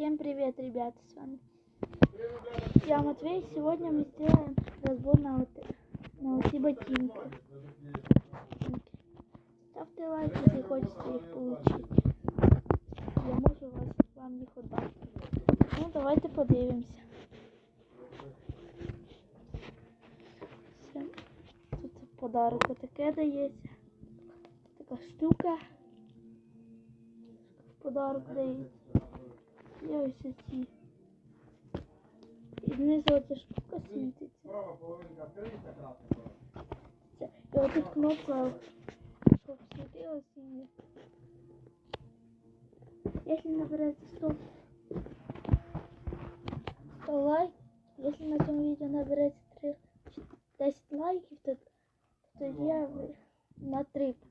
Всем привет, ребята, с вами я Матвей. Сегодня мы сделаем разбор на вот, на вот ботинки. Ставьте лайк, если хотите их получить. Я можу вас, вам їх отдати. Ну, давайте подивимося. Все. Тут подарок отаке дається. Така штука. Подарок дається. І ось ці. І знизу оця штука світиться. І отут кнопка, щоб світилося і. Якщо наберете 100, 100 лайк, якщо на цьому відео набереться 3, 10 лайків, то, то я на 3. Три пари.